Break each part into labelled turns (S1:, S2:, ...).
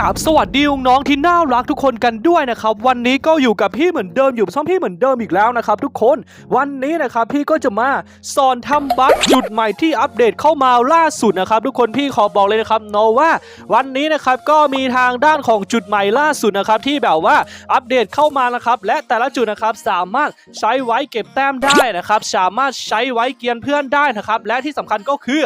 S1: กับสวัสดีน้องที่น่ารักทุกคนกันด้วยนะครับ วันนี้ก็อยู่กับพี่เหมือนเดิมอยู่ช่องพี่เหมือนเดิมอีกแล้วนะครับ ทุกคนวันนี้นะครับพี่ก็จะมาสอนทำบัคจุดใหม่ที่อัปเดตเข้ามาล่าสุดนะครับ ทุกคนพี่ขอบอกเลยนะครับเนาะว่าวันนี้นะครับก็มีทางด้านของจุดใหม่ล่าสุดนะครับที่แบบว่าอัปเดตเข้ามานะครับและแต่ละจุดนะครับสามารถใช้ไว้เก็บแต้มได้นะครับสามารถใช้ไว้เกียนเพื่อนได้นะครับและที่สำคัญก็คือ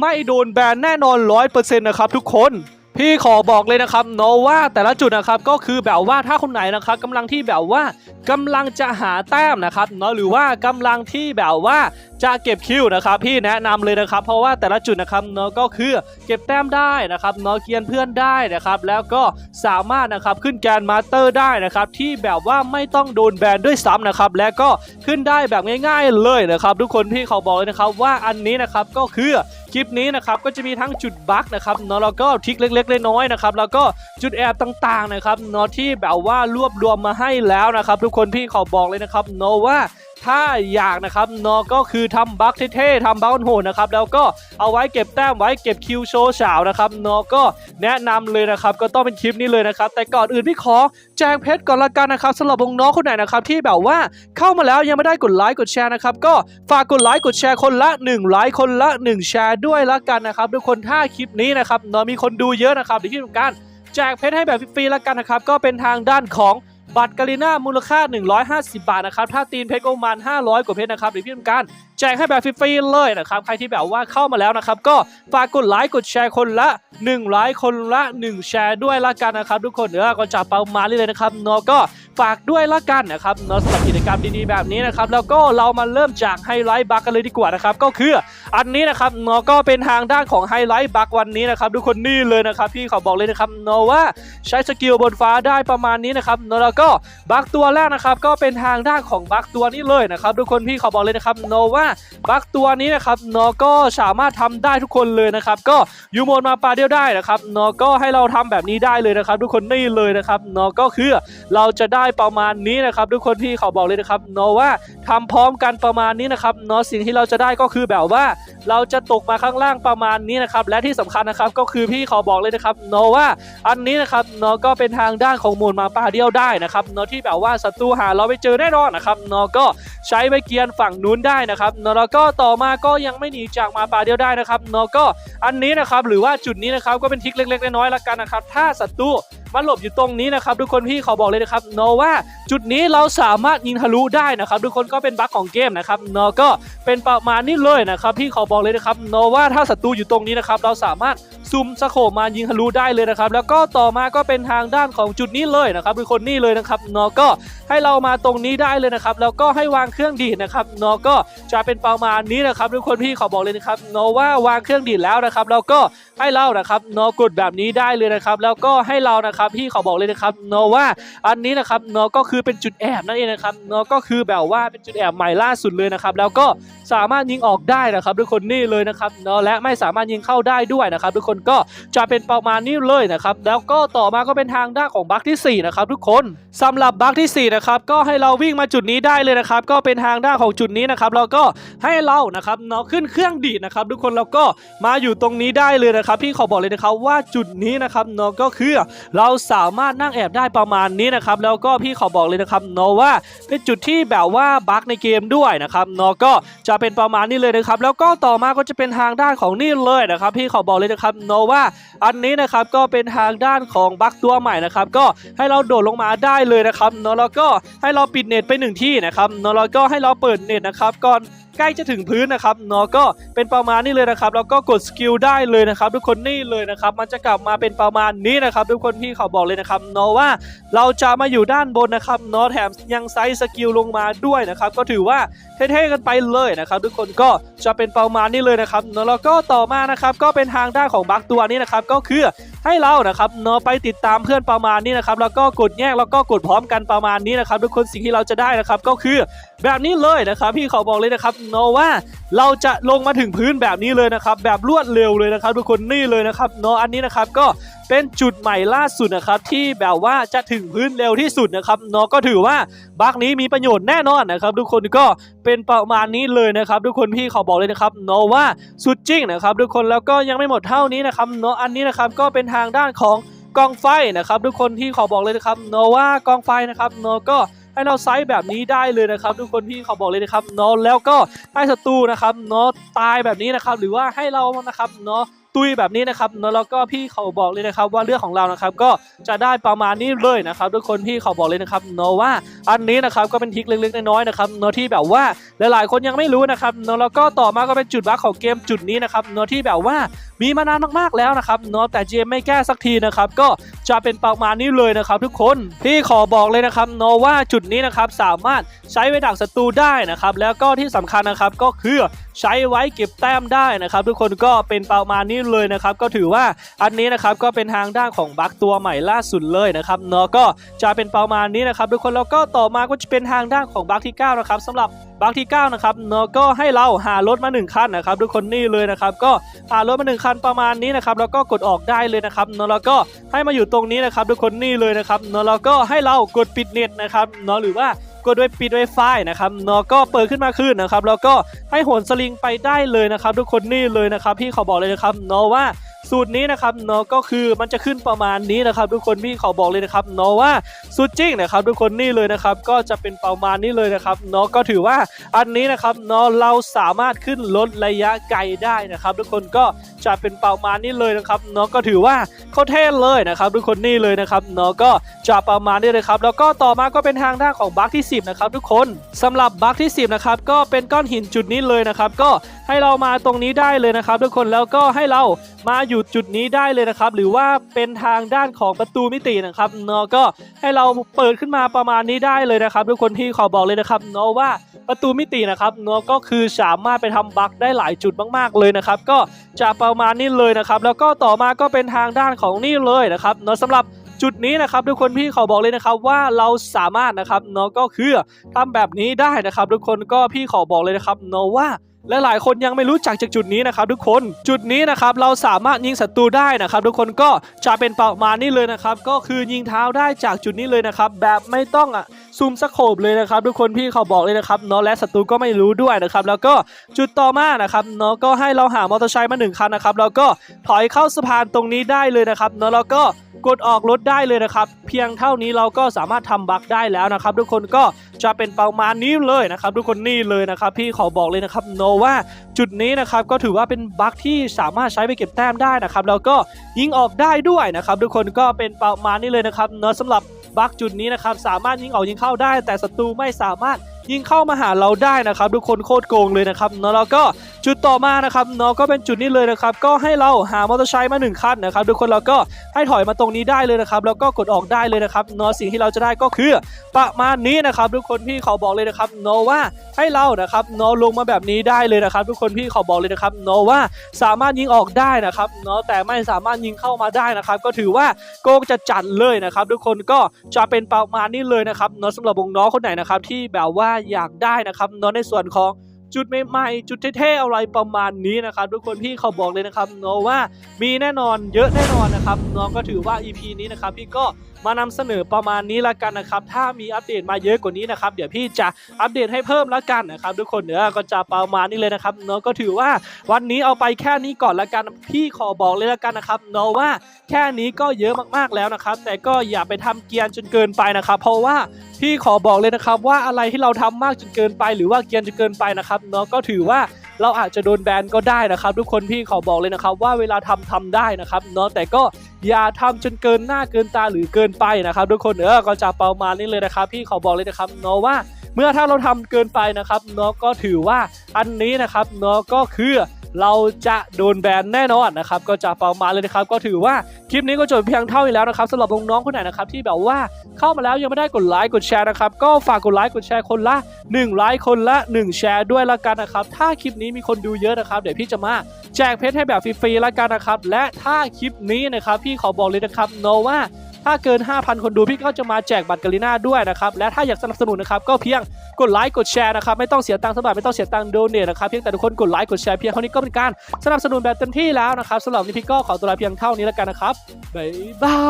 S1: ไม่โดนแบนแน่นอน100%นะครับทุกคน พี่ขอบอกเลยนะครับเนาะว่าแต่ละจุดนะครับก็คือแบบว่าถ้าคนไหนนะครับกำลังที่แบบว่ากำลังจะหาแต้มนะครับเนาะหรือว่ากำลังที่แบบว่า จะเก็บคิวนะครับพี่แนะนำเลยนะครับเพราะว่าแต่ละจุดนะครับเนาะก็คือเก็บแต้มได้นะครับเนาะเกียนเพื่อนได้นะครับแล้วก็สามารถนะครับขึ้นแกนมาสเตอร์ได้นะครับที่แบบว่าไม่ต้องโดนแบนด้วยซ้ำนะครับและก็ขึ้นได้แบบง่าย ๆเลยนะครับทุกคนพี่เขาบอกเลยนะครับว่าอันนี้นะครับก็คือคลิปนี้นะครับก็จะมีทั้งจุดบั๊กนะครับเนาะแล้วก็ทิกเล็กๆน้อยๆนะครับแล้วก็จุดแอบต่างๆนะครับเนาะที่แบบว่ารวบรวมมาให้แล้วนะครับ ทุกคนพี่ขอบอกเลยนะครับเนาะว่า ถ้าอยากนะครับนาะก็คือทำบั๊กเท่ๆทำบั๊กโหดนะครับแล้วก็เอาไว้เก็บแต้มไว้เก็บคิวโชว์ฉาวนะครับนาะก็แนะนำเลยนะครับก็ต้องเป็นคลิปนี้เลยนะครับแต่ก่อนอื่นพี่ขอแจ้งเพชรก่อนละกันนะครับสำหรับวงน้องคนไหนนะครับที่แบบว่าเข้ามาแล้วยังไม่ได้กดไลค์กดแชร์นะครับก็ฝากกดไลค์กดแชร์คนละ1ไลค์คนละ 1 แชร์ด้วยละกันนะครับทุกคนถ้าคลิปนี้นะครับนาะมีคนดูเยอะนะครับเดี๋ยวที่ทำการแจกเพชรให้แบบฟรีๆละกันนะครับก็เป็นทางด้านของ บัตรกาลิน่ามูลค่า 150 บาทนะครับ ถ้าตีนเพชรก็ประมาณ 500 กว่าเพชรนะครับหรือพี่ทำการแจกให้แบบฟรีๆเลยนะครับ ใครที่แบบว่าเข้ามาแล้วนะครับ ก็ฝากกดไลค์กดแชร์คนละ1ไลค์คนละ 1 แชร์ด้วยละกันนะครับ ทุกคนเดี๋ยวก็จะเปามาเลยนะครับเนาะก็ฝากด้วยละกันนะครับเนาะสำหรับกิจกรรมดีๆแบบนี้นะครับแล้วก็เรามาเริ่มจากไฮไลท์บัคกันเลยดีกว่านะครับก็คืออันนี้นะครับเนาะก็เป็นทางด้านของไฮไลท์บัควันนี้นะครับทุกคนนี่เลยนะครับพี่ขอบอกเลยนะครับเนาะว่าใช้สกิลบนฟ้าได้ประมาณนี้นะครับเนาะแล้วก็บัคตัวแรกนะครับก็เป็นทางด้านของบัคตัวนี้เลยนะครับทุกคนพี่ขอบอกเลยนะครับเนาะว่าบัคตัวนี้นะครับเนาะก็สามารถทำได้ทุกคนเลยนะครับก็ยูโมนมาปาเดียวได้นะครับเนาะก็ให้เราทำแบบนี้ได้เลยนะครับ ทุกคนนี่เลยนะครับเนาะก็คือเราจะได้ประมาณนี้นะครับทุกคนพี่ขอบอกเลยนะครับเนาะว่าทำพร้อมกันประมาณนี้นะครับเนาะสิ่งที่เราจะได้ก็คือแบบว่า เราจะตกมาข้างล่างประมาณนี้นะครับและที่สำคัญนะครับก็คือพี่ขอบอกเลยนะครับเนาะว่าอันนี้นะครับเนาะก็เป็นทางด้านของมูลมาปาเดียวได้นะครับเนาะที่แบบว่าศัตรูหาเราไปเจอแน่นอนนะครับเนาะก็ใช้ไปเกียนฝั่งนู้นได้นะครับเนาะแล้วก็ต่อมาก็ยังไม่หนีจากมาปาเดียวได้นะครับเนาะก็อันนี้นะครับหรือว่าจุดนี้นะครับก็เป็นทิกเล็กๆน้อยๆละกันนะครับถ้าศัตรู มาหลบอยู่ตรงนี้นะครับทุกคนพี่ขอบอกเลยนะครับเนาะว่าจุดนี้เราสามารถยิงทะลุได้นะครับทุกคนก็เป็นบั๊กของเกมนะครับเนาะก็เป็นประมาณนี้เลยนะครับพี่ขอบอกเลยนะครับเนาะว่าถ้าศัตรูอยู่ตรงนี้นะครับเราสามารถซูมสโคมายิงทะลุได้เลยนะครับแล้วก็ต่อมาก็เป็นทางด้านของจุดนี้เลยนะครับทุกคนนี่เลยนะครับเนาะก็ให้เรามาตรงนี้ได้เลยนะครับแล้วก็ให้วางเครื่องดีดนะครับเนาะก็จะเป็นประมาณนี้นะครับทุกคนพี่ขอบอกเลยนะครับเนาะว่าวางเครื่องดีดแล้วนะครับแล้วก็ให้เรานะครับเนาะกดแบบนี้ได้เลยนะครับแล้วก็ให้เรานะครับพี่ขอบอกเลยนะครับเนาะว่าอันนี้นะครับเนาะก็คือเป็นจุดแอบนั่นเองนะครับเนาะก็คือแบบว่าเป็นจุดแอบใหม่ล่าสุดเลยนะครับแล้วก็ สามารถยิงออกได้นะครับทุกคนนี่เลยนะครับเนาะและไม่สามารถยิงเข้าได้ด้วยนะครับทุกคนก็จะเป็นประมาณนี้เลยนะครับแล้วก็ต่อมาก็เป็นทางด้านของบั๊กที่สี่นะครับทุกคนสำหรับบั๊กที่สี่นะครับก็ให้เราวิ่งมาจุดนี้ได้เลยนะครับก็เป็นทางด้านของจุดนี้นะครับแล้วก็ให้เรานะครับเนาะขึ้นเครื่องดีดนะครับทุกคนแล้วก็มาอยู่ตรงนี้ได้เลยนะครับพี่ขอบอกเลยนะครับว่าจุดนี้นะครับเนาะก็คือเราสามารถนั่งแอบได้ประมาณนี้นะครับแล้วก็พี่ขอบอกเลยนะครับเนาะว่าเป็นจุดที่แบบว่าบั๊กในเกมด้วยนะครับเนาะก็จะเป็นประมาณนี้เลยนะครับ แล้วก็ต่อมาก็จะเป็นทางด้านของนี่เลยนะครับพี่ขอบอกเลยนะครับโนว่าอันนี้นะครับก็เป็นทางด้านของบัคตัวใหม่นะครับก็ให้เราโดดลงมาได้เลยนะครับโนแล้วก็ให้เราปิดเน็ตไปหนึ่งที่นะครับโนแล้วก็ให้เราเปิดเน็ตนะครับก่อนใกล้จะถึงพื้นนะครับเนาะก็เป็นประมาณนี้เลยนะครับแล้วก็กดสกิลได้เลยนะครับทุกคนนี่เลยนะครับมันจะกลับมาเป็นประมาณนี้นะครับทุกคนพี่เขาบอกเลยนะครับเนาะว่าเราจะมาอยู่ด้านบนนะครับเนาะแถมยังไซส์สกิลลงมาด้วยนะครับก็ถือว่าเท่ๆกันไปเลยนะครับทุกคนก็จะเป็นประมาณนี้เลยนะครับเนาะแล้วก็ต่อมานะครับก็เป็นทางด้านของบัคตัวนี้นะครับก็คือให้เรานะครับเนาะไปติดตามเพื่อนประมาณนี้นะครับแล้วก็กดแยกแล้วก็กดพร้อมกันประมาณนี้นะครับทุกคนสิ่งที่เราจะได้นะครับก็คือแบบนี้เลยนะครับพี่ขอบอกเลยนะครับเนาะว่าเราจะลงมาถึงพื้นแบบนี้เลยนะครับแบบรวดเร็วเลยนะครับทุกคนนี่เลยนะครับเนาะอันนี้นะครับก็ เป็นจุดใหม่ล่าสุดนะครับที่แบบว่าจะถึงพื้นเร็วที่สุดนะครับเนาะก็ถือว่าบัคนี้มีประโยชน์แน่นอนนะครับ ทุกคนก็เป็นประมาณนี้เลยนะครับ ทุกคนพี่ขอบอกเลยนะครับเนาะว่าสุดจริงนะครับ ทุกคนแล้วก็ยังไม่หมดเท่านี้นะครับเนาะอันนี้นะครับก็เป็นทางด้านของกองไฟนะครับ ทุกคนที่ขอบอกเลยนะครับเนาะว่ากองไฟนะครับเนาะก็ให้เราไซส์แบบนี้ได้เลยนะครับ ทุกคนที่ขอบอกเลยนะครับเนาะแล้วก็ให้ศัตรูนะครับเนาะตายแบบนี้นะครับ หรือว่าให้เรานะครับเนาะ ตุยแบบนี้นะครับเนาะแล้วก็พี่เขาบอกเลยนะครับว่าเรื่องของเรานะครับก็จะได้ประมาณนี้เลยนะครับทุกคนพี่เขาบอกเลยนะครับเนาะว่าอันนี้นะครับก็เป็นทิกเล็กๆน้อยๆนะครับเนาะที่แบบว่าหลายๆคนยังไม่รู้นะครับเนาะแล้วก็ต่อมาก็เป็นจุดบั๊กของเกมจุดนี้นะครับเนาะที่แบบว่า มีมานานมากๆแล้วนะครับเนาะแต่เจมไม่แก้สักทีนะครับก็จะเป็นประมาณนี้เลยนะครับ ทุกคนพี่ขอบอกเลยนะครับเนาะว่าจุดนี้นะครับสามารถใช้ไว้ดักศัตรูได้นะครับแล้วก็ที่สำคัญนะครับก็คือใช้ไว้เก็บแต้มได้นะครับ ทุกคนก็เป็นประมาณนี้เลยนะครับ ก็ถือว่าอันนี้นะครับก็เป็นทางด้านของบั๊กตัวใหม่ล่าสุดเลยนะครับเนาะก็จะเป็นประมาณนี้นะครับ ทุกคนแล้วก็ต่อมาก็จะเป็นทางด้านของบั๊กที่ 9 นะครับสำหรับบั๊กที่ 9 นะครับเนาะก็ให้เราหารถมา 1 คันนะครับ ทุกคนนี่เลยนะครับ ก็หารถมาหนึ่งคันประมาณนี้นะครับแล้วก็กดออกได้เลยนะครับเนาะแล้วก็ให้มาอยู่ตรงนี้นะครับทุกคนนี่เลยนะครับเนาะแล้วก็ให้เรากดปิดเน็ตนะครับเนาะหรือว่ากดด้วยปิดไวไฟนะครับเนาะก็เปิดขึ้นมาขึ้นนะครับ แล้วก็ให้โหนสลิงไปได้เลยนะครับ ทุกคนนี่เลยนะครับพี่เขาบอกเลยนะครับเนาะว่า สูตรนี้นะครับเนาะก็คือมันจะขึ้นประมาณนี้นะครับ ทุกคนพี่ขาบอกเลยนะครับเนาะว่าสุดจริงนะครับ ทุกคนนี่เลยนะครับ ก็จะเป็นประมาณนี้เลยนะครับเนาะก็ถือว่าอันนี้นะครับเนาะเราสามารถขึ้นลดระยะไกลได้นะครับ ทุกคนก็จะเป็นประมาณนี้เลยนะครับเนาะก็ถือว่าเขาเท่เลยนะครับ ทุกคนนี่เลยนะครับเนาะก็จะประมาณนี้เลยครับ แล้วก็ต่อมาก็เป็นทางด้านของบัคที่ 10 นะครับ ทุกคนสำหรับบัคที่ 10 นะครับก็เป็นก้อนหินจุดนี้เลยนะครับ ก็ ให้เรามาตรงนี้ได้เลยนะครับ ทุกคนแล้วก็ให้เรามาอยู่จุดนี้ได้เลยนะครับ หรือว่าเป็นทางด้านของประตูมิตินะครับเนาะก็ให้เราเปิดขึ้นมาประมาณนี้ได้เลยนะครับ ทุกคนที่ขอบอกเลยนะครับเนาะว่าประตูมิตินะครับเนาะก็คือสามารถไปทำบัคได้หลายจุดมากๆเลยนะครับ ก็จะประมาณนี้เลยนะครับ แล้วก็ต่อมาก็เป็นทางด้านของนี่เลยนะครับเนาะสำหรับ จุดนี้นะครับทุกคนพี่ขอบอกเลยนะครับว่าเราสามารถนะครับเนาะก็คือทำแบบนี้ได้นะครับ ทุกคนก็พี่ขอบอกเลยนะครับเนาะว่าและหลายคนยังไม่รู้จักจากจุดนี้นะครับ ทุกคนจุดนี้นะครับเราสามารถยิงศัตรูได้นะครับ ทุกคนก็จะเป็นประมาณนี้เลยนะครับ ก็คือยิงเท้าได้จากจุดนี้เลยนะครับ แบบไม่ต้องอะซูมสโคบเลยนะครับ ทุกคนพี่เขาบอกเลยนะครับเนาะและศัตรูก็ไม่รู้ด้วยนะครับ แล้วก็จุดต่อมานะครับเนาะก็ให้เราหามอเตอร์ไซค์มาหนึ่งคันนะครับแล้วก็ถอยเข้าสะพานตรงนี้ได้เลยนะครับเนาะแล้วก็ กดออกรถได้เลยนะครับ เพียงเท่านี้เราก็สามารถทำบัคได้แล้วนะครับ ทุกคนก็จะเป็นประมาณนี้เลยนะครับ ทุกคนนี่เลยนะครับพี่ขอบอกเลยนะครับโนว่าจุดนี้นะครับก็ถือว่าเป็นบัคที่สามารถใช้ไปเก็บแต้มได้นะครับแล้วก็ยิงออกได้ด้วยนะครับ ทุกคนก็เป็นประมาณนี้เลยนะครับเนาะสำหรับบัคจุดนี้นะครับสามารถยิงออกยิงเข้าได้ แต่ศัตรูไม่สามารถ ยิงเข้ามาหาเราได้นะครับทุกคนโคตรโกงเลยนะครับเนาะแล้วก็จุดต่อมานะครับเนาะก็เป็นจุดนี้เลยนะครับก็ให้เราหามอเตอร์ไซค์มาหนึ่งคันนะครับทุกคนแล้วก็ให้ถอยมาตรงนี้ได้เลยนะครับแล้วก็กดออกได้เลยนะครับเนาะสิ่งที่เราจะได้ก็คือประมาณนี้นะครับทุกคนพี่ขาบอกเลยนะครับเนาะว่าให้เรานะครับเนาะลงมาแบบนี้ได้เลยนะครับ ทุกคนพี่ขาบอกเลยนะครับเนาะว่าสามารถยิงออกได้นะครับเนาะแต่ไม่สามารถยิงเข้ามาได้นะครับ ก็ถือว่าโกงจะจัดเลยนะครับ ทุกคนก็จะเป็นประมาณนี้เลยนะครับเนาะสำหรับวงน้องคนไหนนะครับที่แบบว่าอยากได้นะครับเนาะในส่วนของจุดใหม่ๆ จุดเท่ๆอะไรประมาณนี้นะครับ ทุกคนพี่เขาบอกเลยนะครับเนาะว่ามีแน่นอนเยอะแน่นอนนะครับเนาะก็ถือว่า EP นี้นะครับพี่ก็ มานำเสนอประมาณนี้ละกันนะครับ ถ้ามีอัปเดตมาเยอะกว่านี้นะครับเดี๋ยวพี่จะอัปเดตให้เพิ่มละกันนะครับทุกคนเนื้อก็จะประมาณนี้เลยนะครับเนาะก็ถือว่าวันนี้เอาไปแค่นี้ก่อนละกันพี่ขอบอกเลยละกันนะครับเนาะว่าแค่นี้ก็เยอะมากๆแล้วนะครับ แต่ก็อย่าไปทำเกียนจนเกินไปนะครับ เพราะว่าพี่ขอบอกเลยนะครับว่าอะไรที่เราทำมากจนเกินไป หรือว่าเกียนจนเกินไปนะครับเนาะก็ถือว่า เราอาจจะโดนแบนก็ได้นะครับ ทุกคนพี่ขอบอกเลยนะครับ ว่าเวลาทำทำได้นะครับเนาะแต่ก็อย่าทำจนเกินหน้าเกินตาหรือเกินไปนะครับ ทุกคนเออก็จะประมาณนี้เลยนะครับ พี่ขอบอกเลยนะครับเนาะว่า เมื่อถ้าเราทำเกินไปนะครับเนาะก็ถือว่าอันนี้นะครับเนาะก็คือ เราจะโดนแบนแน่นอนนะครับก็จะประมาณเลยนะครับก็ถือว่าคลิปนี้ก็จบเพียงเท่านี้แล้วนะครับสำหรับน้องๆคนไหนนะครับที่แบบว่าเข้ามาแล้วยังไม่ได้กดไลค์กดแชร์นะครับก็ฝากกดไลค์กดแชร์คนละ1ไลค์คนละ 1 แชร์ด้วยละกันนะครับถ้าคลิปนี้มีคนดูเยอะนะครับเดี๋ยวพี่จะมาแจกเพชรให้แบบฟรีๆละกันนะครับและถ้าคลิปนี้นะครับพี่ขอบอกเลยนะครับโนว่า ถ้าเกิน 5,000 คนดูพี่ก็จะมาแจกบัตรกาลิน่าด้วยนะครับและถ้าอยากสนับสนุนนะครับก็เพียงกดไลค์กดแชร์นะครับไม่ต้องเสียตังค์สมัครไม่ต้องเสียตังค์โดเนทนะครับเพียงแต่ทุกคนกดไลค์กดแชร์เพียงเท่านี้ก็เป็นการสนับสนุนแบบเต็มที่แล้วนะครับสำหรับนนี้พี่ก็ขอตัวลาเพียงเท่านี้แล้วกันนะครับบ๊ายบา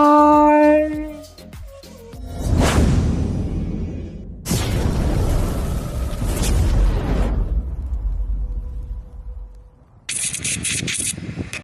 S1: ย